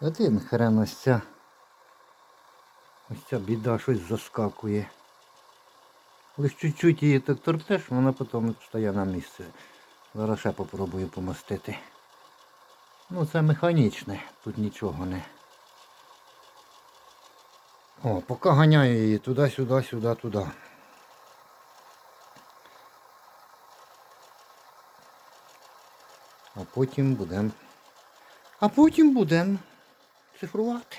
Один хрен ось ця. Ось ця біда щось заскакує. Лиш чуть-чуть її так торкнеш, вона потім стає на місце. Зараз ще попробую помастити. Ну це механічне, тут нічого не. О, поки ганяю її туди-сюди, сюди, туди. А потім будемо. А потім будемо цифрувати.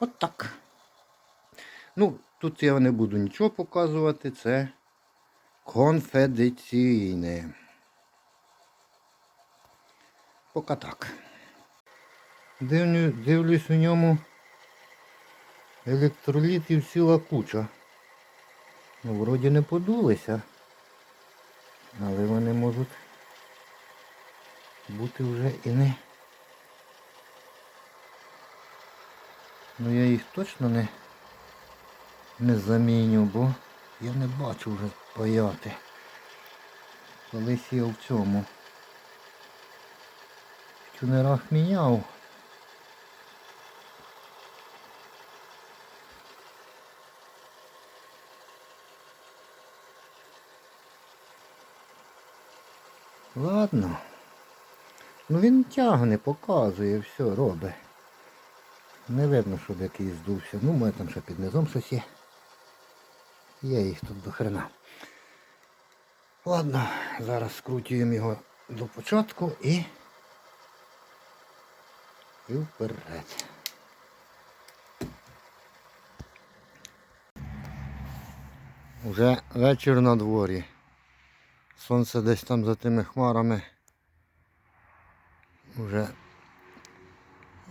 От так. Ну, тут я не буду нічого показувати, це конфіденційне. Поки так. Дивлю, дивлюсь у ньому електролітів ціла куча. Ну, вроді не подулися, але вони можуть бути вже і не. Ну я їх точно не, не заміню, бо я не бачу вже паяти. Колись я в цьому. В тюнерах міняв. Ладно. Ну він тягне, показує, все робить. Не видно, щоб якийсь здувся. Ну, мене там ще під низом щось є. Є їх тут до хрена. Ладно, зараз скрутуємо його до початку і... І вперед. Уже вечір на дворі. Сонце десь там за тими хмарами вже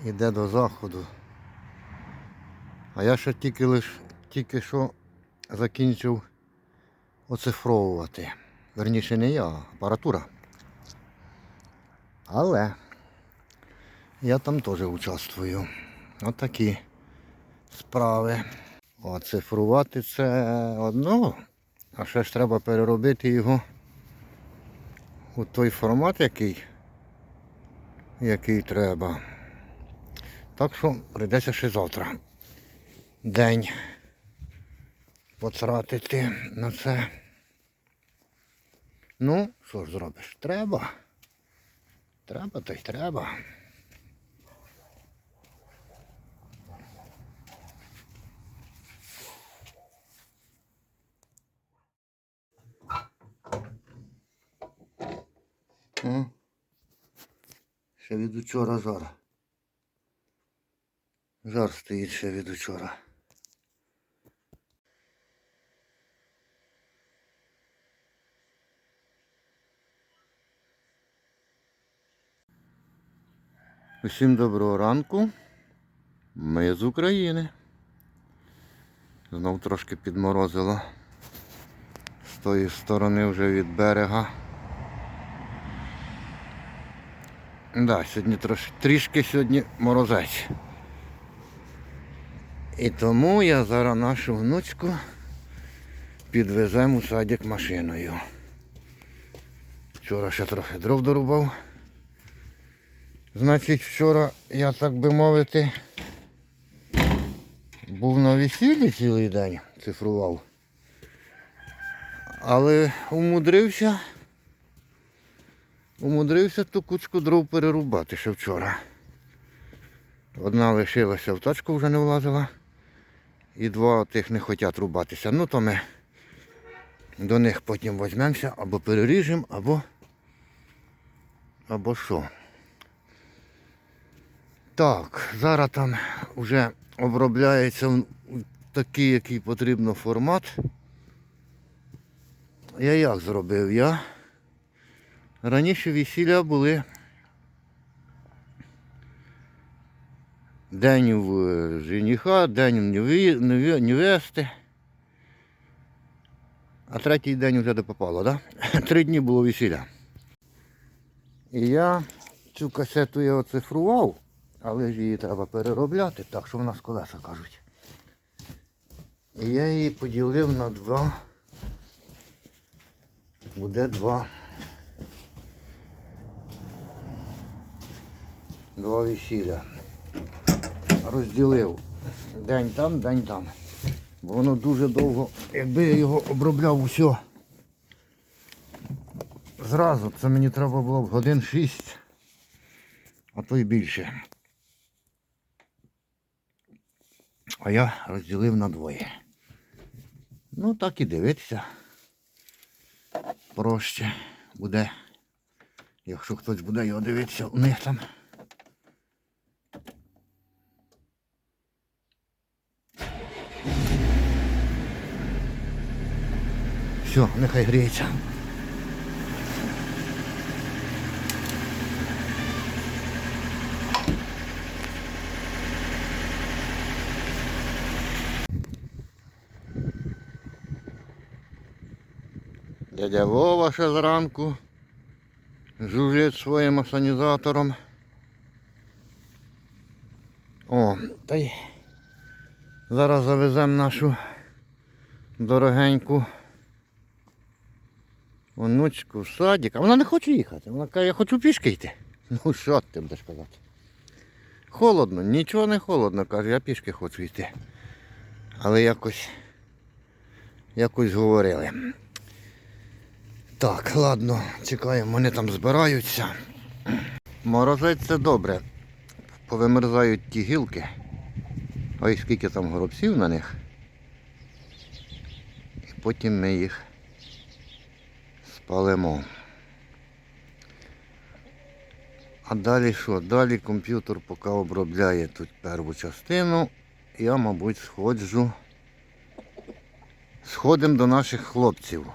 йде до заходу. А я ще тільки лиш тільки що закінчив оцифровувати. Верніше не я, а апаратура. Але я там теж участвую. Отакі справи. Оцифрувати це одно, а ще ж треба переробити його у той формат, який, який треба. Так що прийдеться ще завтра день потратити на це. Ну, що ж зробиш? Треба. Треба, то й треба. Ще від учора жар. Жар стоїть ще від учора. Усім доброго ранку. Ми з України. Знов трошки підморозило. З тої сторони вже від берега. Да, сьогодні трош, трішки сьогодні морозець. І тому я зараз нашу внучку підвеземо у садик машиною. Вчора ще трохи дров дорубав. Значить, вчора я, так би мовити, був на весіллі цілий день, цифрував. Але умудрився, умудрився ту кучку дров перерубати ще вчора. Одна лишилася в тачку, вже не влазила. І два тих не хочуть рубатися. Ну то ми до них потім візьмемося або переріжемо, або або що. Так, зараз там вже обробляється в такий, який потрібно формат. Я як зробив? Я раніше весілля були день в жениха, день в невести. А третій день вже де попало? Да? Три дні було весілля. І я цю касету я оцифрував, але ж її треба переробляти, так що в нас колеса кажуть. І я її поділив на два. Буде два. Два весілля. розділив. День там, день там. Бо воно дуже довго, якби я його обробляв усе. Зразу це мені треба було б годин 6, а то й більше. А я розділив на двоє. Ну так і дивитися. Проще буде. Якщо хтось буде його дивитися, у них там. Все, нехай гріється. Дядя Вова ще зранку жужить своїм асанізатором. О, та й зараз завеземо нашу дорогеньку онучку в садик. А вона не хоче їхати. Вона каже, я хочу пішки йти. Ну що ти будеш казати? Холодно, нічого не холодно, каже, я пішки хочу йти. Але якось якось говорили. Так, ладно, чекаємо, вони там збираються. Морозець це добре. Повимерзають ті гілки. Ой, скільки там горобців на них. І потім ми їх спалимо. А далі що? Далі комп'ютер поки обробляє тут першу частину. Я, мабуть, сходжу. Сходимо до наших хлопців.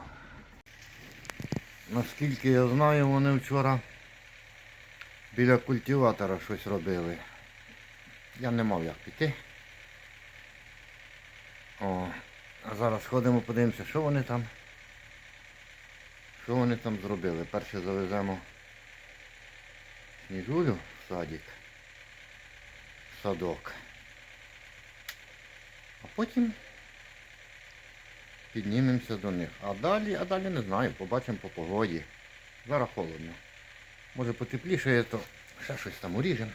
Наскільки я знаю, вони вчора біля культиватора щось робили. Я не мав як піти. О, а зараз ходимо, подивимося, що вони там. Що вони там зробили? Перше завеземо сніжулю в садик. в Садок. А потім піднімемося до них. А далі, а далі не знаю, побачимо по погоді. Зараз холодно. Може потепліше, то ще щось там уріжемо.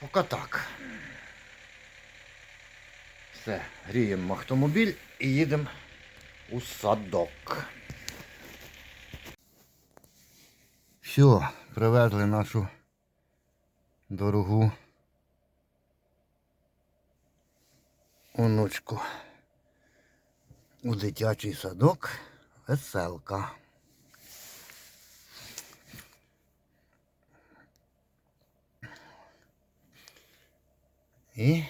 Поки так. Все, гріємо автомобіль і їдемо у садок. Все, привезли нашу дорогу онучку у дитячий садок веселка. І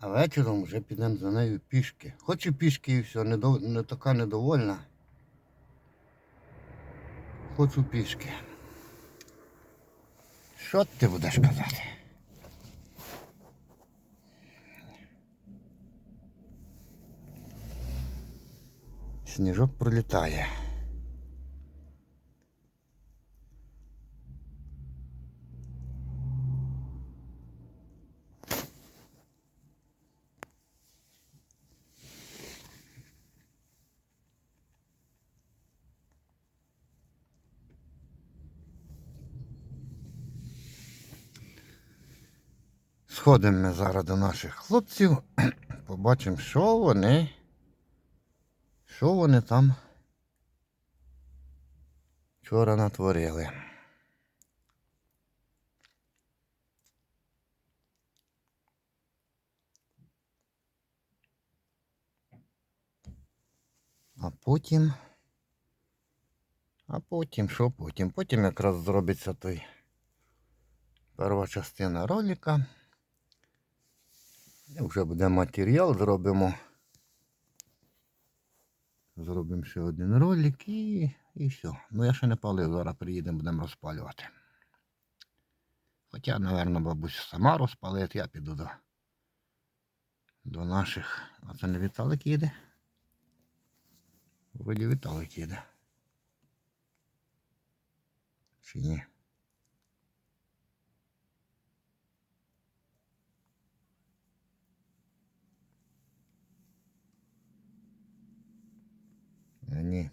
а вечором вже підемо за нею пішки. Хоч і пішки і все, не, до, не така недовольна. Хочу пішки. Що ти будеш казати? Сніжок пролітає. Сходимо ми зараз до наших хлопців, побачимо, що вони, що вони там вчора натворили. А потім. А потім, що потім? Потім якраз зробиться той перша частина ролика. Вже буде матеріал, зробимо. Зробимо ще один ролик і, і все. Ну я ще не палив, зараз приїдемо, будемо розпалювати. Хоча, напевно, бабусь сама розпалить, я піду до, до наших. А це не Віталик їде? Вроді Віталик їде. Чи ні? Ні.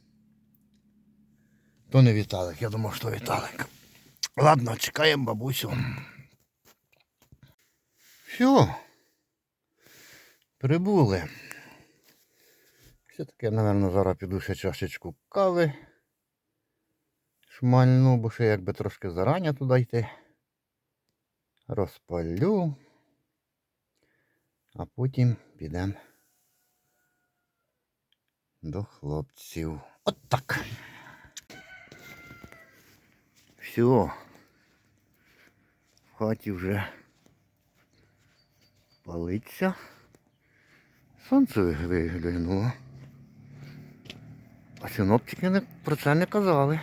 То не Віталик, я думав, що Віталик. Ладно, чекаємо бабусю. Все. Прибули. Все-таки, напевно, зараз піду ще чашечку кави. Шмальну, бо ще якби трошки зарані туди йти. Розпалю. А потім підемо до хлопців. От так. Все. В хаті вже палиться. Сонце виглянуло. А синоптики про це не казали.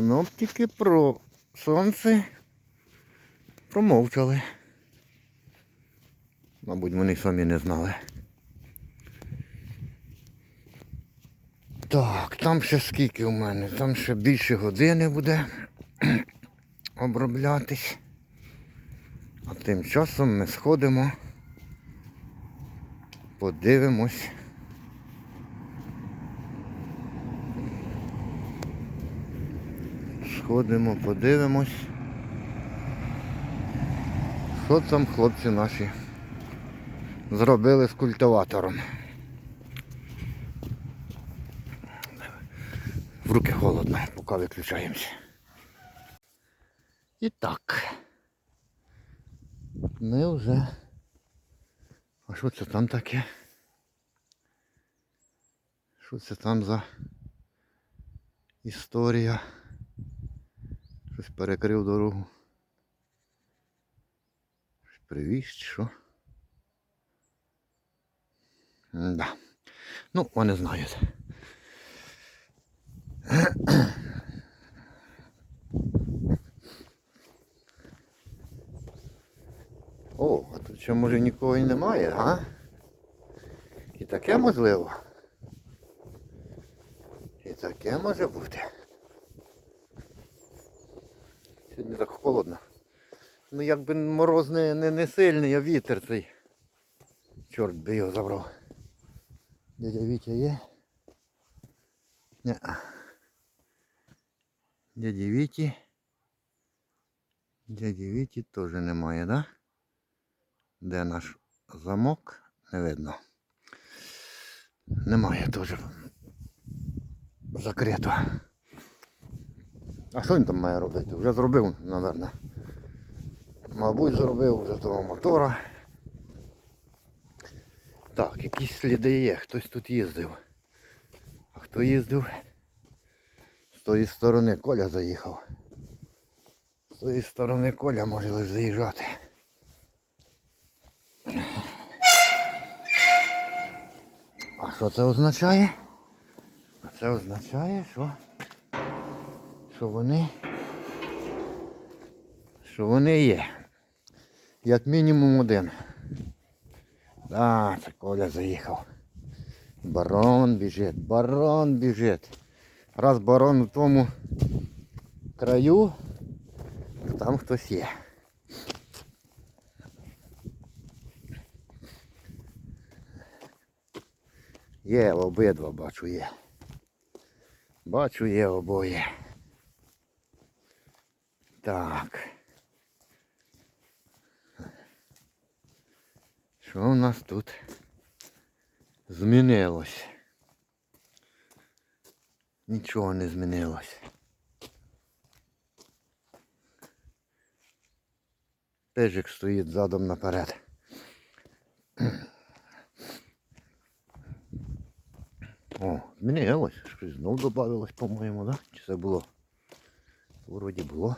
Синоптики про сонце промовчали. Мабуть, вони самі не знали. Так, там ще скільки у мене? Там ще більше години буде оброблятись. А тим часом ми сходимо, подивимось. Сходимо, подивимось. Що там хлопці наші зробили з культиватором. В руки холодно, поки виключаємося. І так. Ми вже. А що це там таке? Що це там за історія? Щось перекрив дорогу. Чи що? Да. Ну, вони знають. О, а тут що може нікого і немає, а? І таке можливо. І таке може бути. Сьогодні так холодно. Ну якби мороз не, не, не сильний, а вітер цей. Чорт би його забрав. Дядя Вітя є? Ні. Дяді Віті. Дяді Віті теж немає, да? Де наш замок? Не видно. Немає теж. Закрито. А що він там має робити? Вже зробив, напевно. Мабуть, зробив вже того мотора. Так, якісь сліди є, хтось тут їздив. А хто їздив? З тої сторони Коля заїхав. З тої сторони Коля може лише заїжджати. А що це означає? А це означає, що, що вони що вони є. Як мінімум один. А, це Коля заїхав. Барон біжить, барон біжить. Раз барон у тому краю, то там хтось є. Є обидва, бачу є. Бачу є обоє. Так. Що у нас тут змінилось? Нічого не змінилось. Пежик стоїть задом наперед. О, змінилось. Щось знов додавилось, по-моєму, да? Чи це було? Вроді було.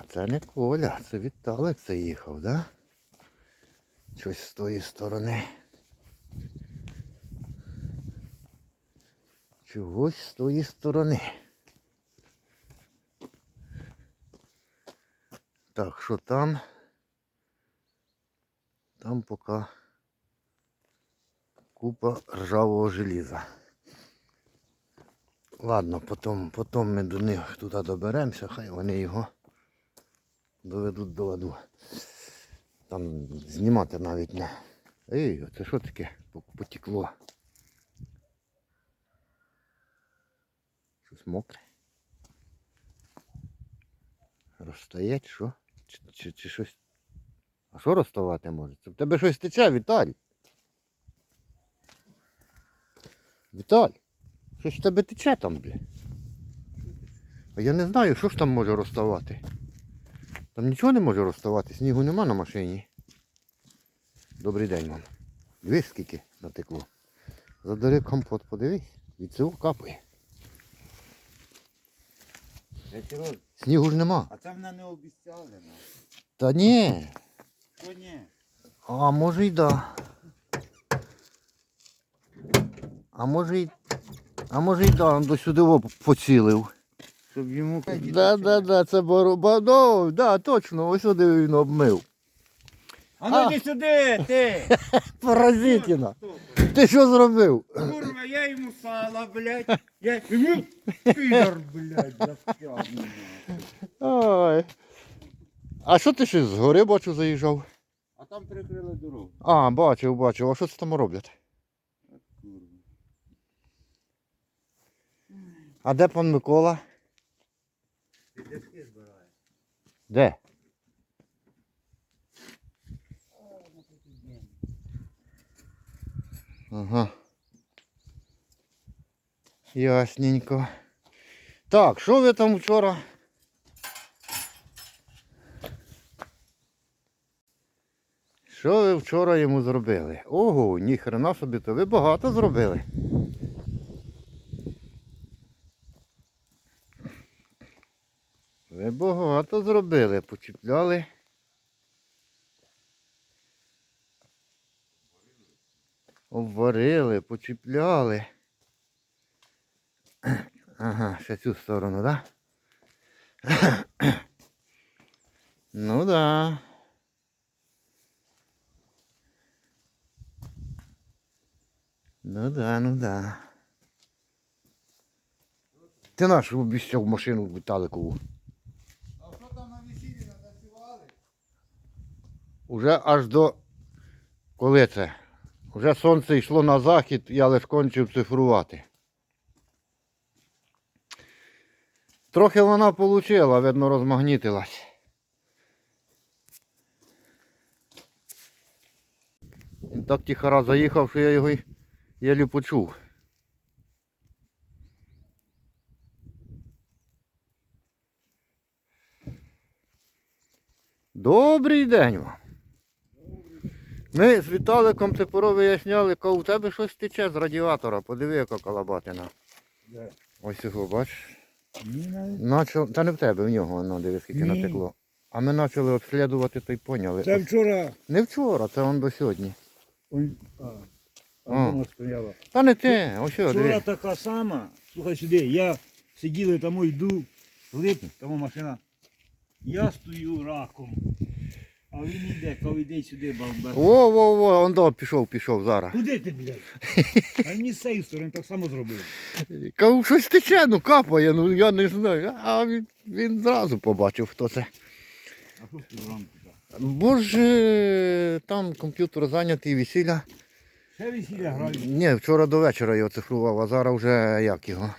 А це не Коля, це Віталик заїхав, да? Щось з тої сторони. Чогось з тої сторони. Так, що там? Там поки купа ржавого желіза. Ладно, потім, потім ми до них туди доберемося, хай вони його доведуть до ладу. Там знімати навіть не. Ей, це що таке? Потекло. Щось мокре. Розстає, що? Чи, чи, чи щось. А що розставати може? Це в тебе щось тече, Віталь. Віталь, щось в тебе тече там, бля. А я не знаю, що ж там може розставати. Там нічого не може розставати, снігу нема на машині. Добрий день вам. Дивись, скільки натекло. Задари компот, подивись. Від цього капає. Снігу ж нема. А це вона не обіцяли. Та ні. Що ні? А може й да. А може й. А може й да, он до сюди поцілив. Щоб йому Да, да, да, це бороба. Ну, да, точно, ось сюди він обмив. А ну йди сюди, ти! Паразитіна. Ти що зробив? Курва, я йому сала, блядь. Я йому підар, блядь, зап'яв. Ой. А що ти ще з гори бачу заїжджав? А там перекрили дорогу. А, бачив, бачив. А що це там роблять? А де пан Микола? Підляшки збирає. Де? Ага. Ясненько. Так, що ви там вчора? Що ви вчора йому зробили? Ого, ніхрена собі, то ви багато зробили. Ви багато зробили, почіпляли. Обварили, почіпляли. Ага, ще цю сторону, так? Ну да. Ну да, ну да. Ти нашу обіцяв машину Віталикову. А що там на весіллі натанцювали? Уже аж до. Коли це? Уже сонце йшло на захід, я лише кончив цифрувати. Трохи вона получила, видно, розмагнітилась. Він так тихо заїхав, що я його єлі почув. Добрий день вам. Ми з Віталиком тепер виясняли, ка у тебе щось тече з радіатора. Подиви, яка калабатина. Де? Ось його, бачиш. Ні, навіть. Начал... Та не в тебе, в нього, воно диви, скільки Ні. натекло. А ми почали обслідувати, то й поняли. Це вчора. Не вчора, це он до сьогодні. Ой, А, А. а воно стояло. Та не те, ось Вчора диви. така сама. Слухай сюди, я сиділи тому йду, лип, тому машина. Я стою раком. А він йде, коли йде сюди, бамбе. Во, во, во, он до пішов, пішов зараз. Куди ти, блядь? А мені з цієї сторони так само зробив. Кажу, щось тече, ну капає, ну я не знаю. А він, він зразу побачив, хто це. А що ти зранку так? Бо ж е, там комп'ютер зайнятий, весілля. Ще весілля грають. Ні, вчора до вечора його цифрував, а зараз вже як його.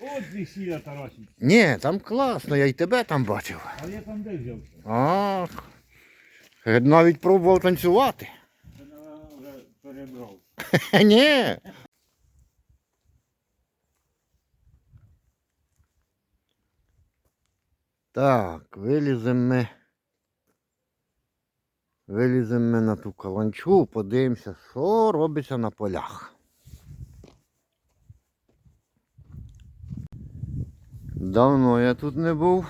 От весілля Тарасів. Ні, там класно, я й тебе там бачив. А я там де взявся? Ах. Навіть пробував танцювати. Вже перебрав. Ні. Так, виліземо ми. Виліземо ми на ту каланчу, подивимося, що робиться на полях. Давно я тут не був.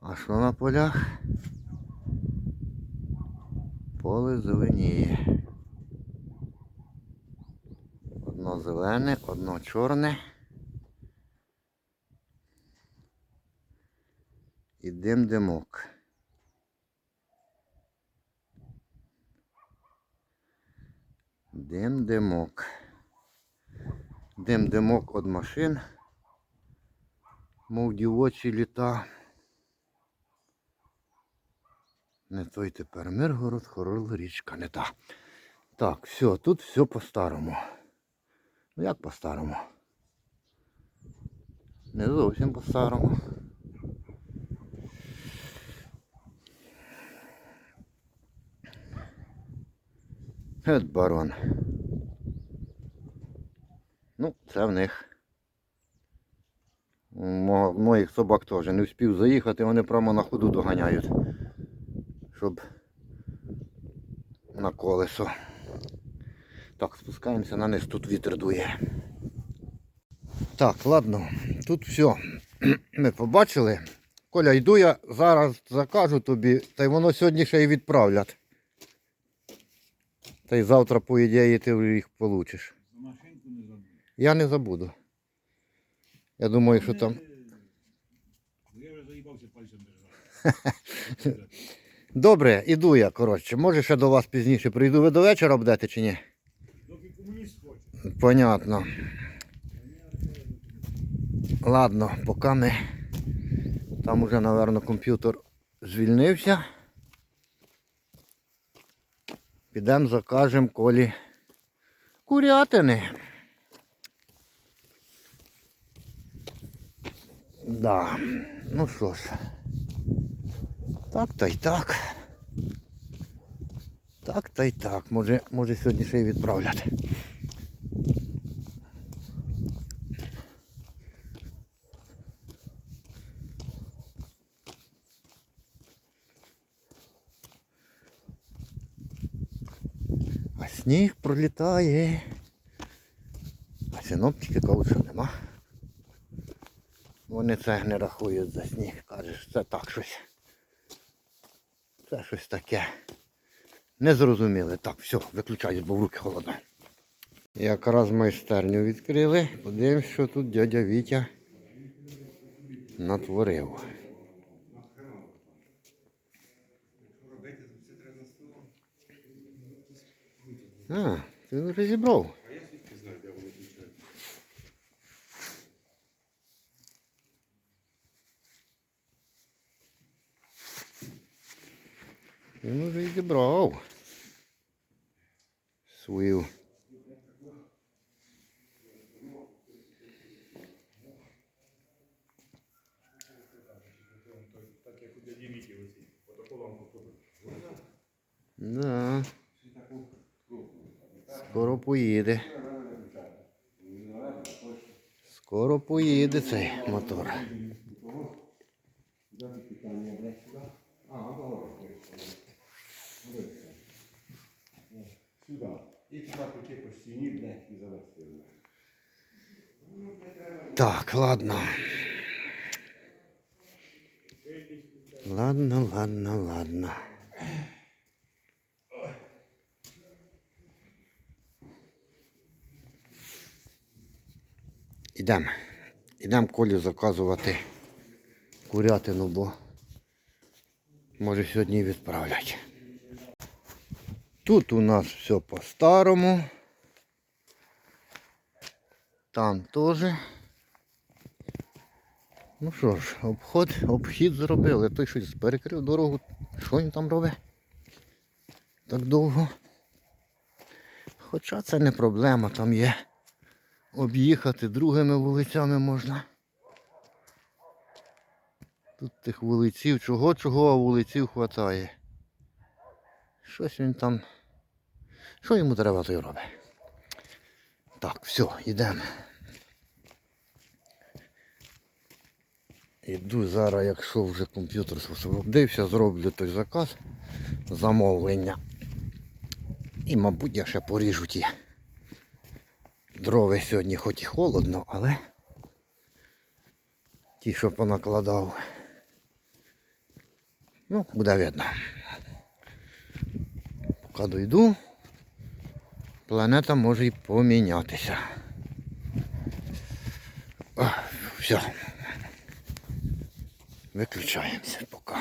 А що на полях? Поле зеленіє. Одно зелене, одно чорне. І дим димок. Дим димок. Дим димок від машин. Мов дівочі літа. Не той тепер Миргород, Хорол, річка, не та. Так, все, тут все по-старому. Ну як по-старому? Не зовсім по-старому. От барон. Ну, це в них. Моїх собак теж не встиг заїхати, вони прямо на ходу доганяють. Щоб на колесо. Так, спускаємося на низ, тут вітер дує. Так, ладно, тут все. Ми побачили. Коля, йду я зараз закажу тобі, та й воно сьогодні ще й відправлять. Та й завтра, по ідеї, ти їх получиш. Машинку не забув. Я не забуду. Я думаю, що там. Я вже заїбався пальцем держати. Добре, іду я, коротше. Може ще до вас пізніше прийду. Ви до вечора будете чи ні? Доки комуніст хоче. Понятно. Ладно, поки ми. Там уже, напевно, комп'ютер звільнився. Підемо закажемо колі курятини. Да. Ну що ж. Так та й так. Так та й так. Може, може сьогодні ще й відправлять. А сніг пролітає. А синоптики кажуть, нема. Вони це не рахують за сніг. Кажеш, це так щось. Це щось таке. Незрозуміле. Так, все, виключають, бо в руки холодно. Якраз майстерню відкрили. Подивимось, що тут дядя Вітя натворив. А, ти вже Він вже і зібрав свою. Да. Скоро поїде. Скоро поїде цей мотор. Сюди. І туди піти по Так, ладно. Ладно, ладно, ладно. Ідемо. Ідемо Колі заказувати курятину, бо може сьогодні відправлять. Тут у нас все по-старому. Там теж. Ну що ж, обход, обхід зробили. Той щось перекрив дорогу. Що він там робить? Так довго. Хоча це не проблема, там є. Об'їхати другими вулицями можна. Тут тих вулиців, чого, чого, а вулиців хватає. Щось він там. Що йому треба, то й робить. Так, все, йдемо. Іду зараз, якщо вже комп'ютер освободився, зроблю той заказ, замовлення. І, мабуть, я ще поріжу ті дрови сьогодні, хоч і холодно, але ті, що понакладав. Ну, буде видно. Поки дойду, планета може і помінятися. Все. Виключаємося поки.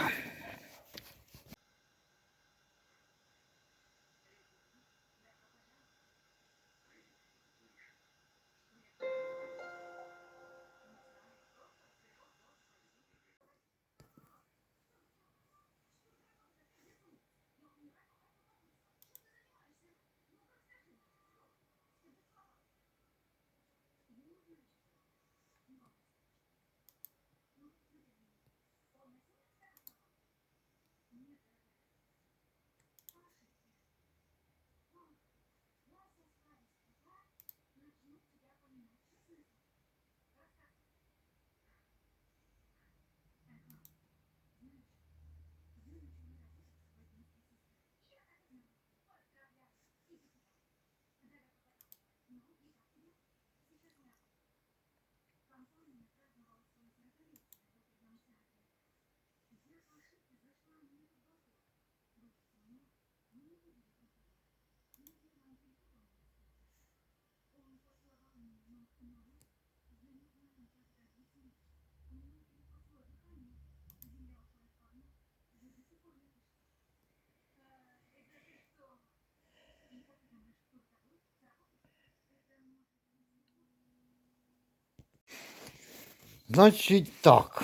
Значить так,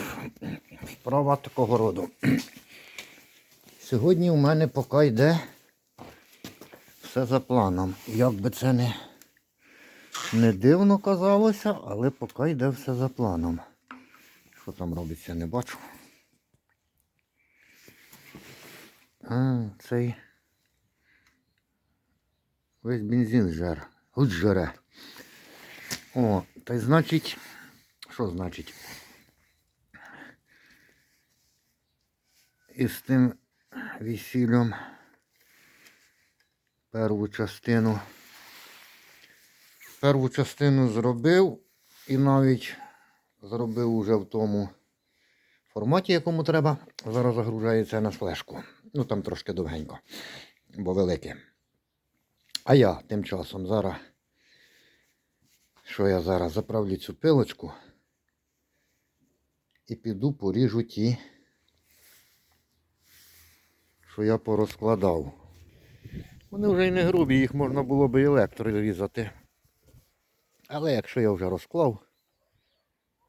справа такого роду. Сьогодні у мене поки йде все за планом. Як би це не, не дивно казалося, але поки йде все за планом. Що там робиться, не бачу. А, цей весь бензин жер. Гуд жере. О, та й значить, що значить? Із тим весіллям перву частину. Перву частину зробив і навіть зробив уже в тому форматі, якому треба. Зараз загружається на флешку. Ну там трошки довгенько, бо велике. А я тим часом зараз, що я зараз заправлю цю пилочку і піду поріжу ті, що я порозкладав. Вони вже й не грубі, їх можна було би і електро різати. Але якщо я вже розклав,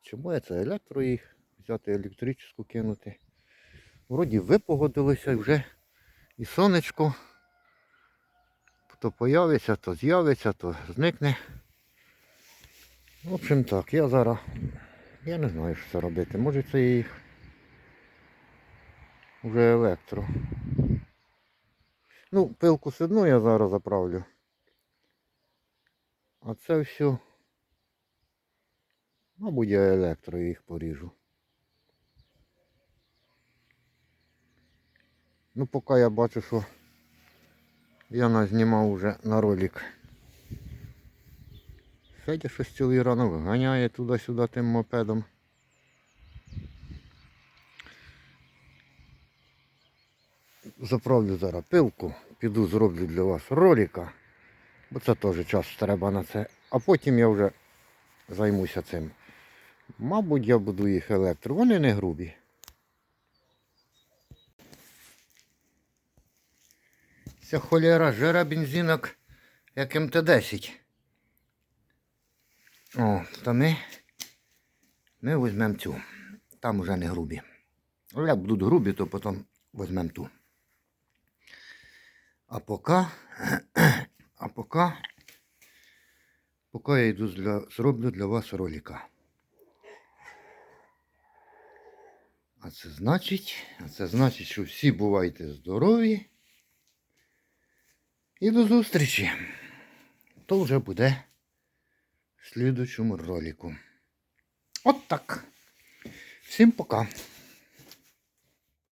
чому я це електро їх взяти електричну кинути? Вроді випогодилося вже і сонечко. То появиться, то з'явиться, то зникне. В общем так, я зараз. Я не знаю, що це робити. Може це їх вже електро. Ну, пилку все одно я зараз заправлю. А це все. Мабуть, я електро їх поріжу. Ну, поки я бачу, що я назнімав вже на ролик. Федя щось цілий ранок ганяє туди-сюди тим мопедом. Заправлю зараз пилку, піду зроблю для вас ролика, бо це теж час треба на це. А потім я вже займуся цим. Мабуть, я буду їх електро. Вони не грубі. Ця холєра жира бензинок як МТ-10. О, то ми, ми візьмемо цю. Там уже не грубі. Але як будуть грубі, то потім візьмемо ту. А поки, а поки, поки я йду для, зроблю для вас ролика. А це значить, а це значить, що всі бувайте здорові. І до зустрічі. То вже буде в ролику. От так. Всім пока.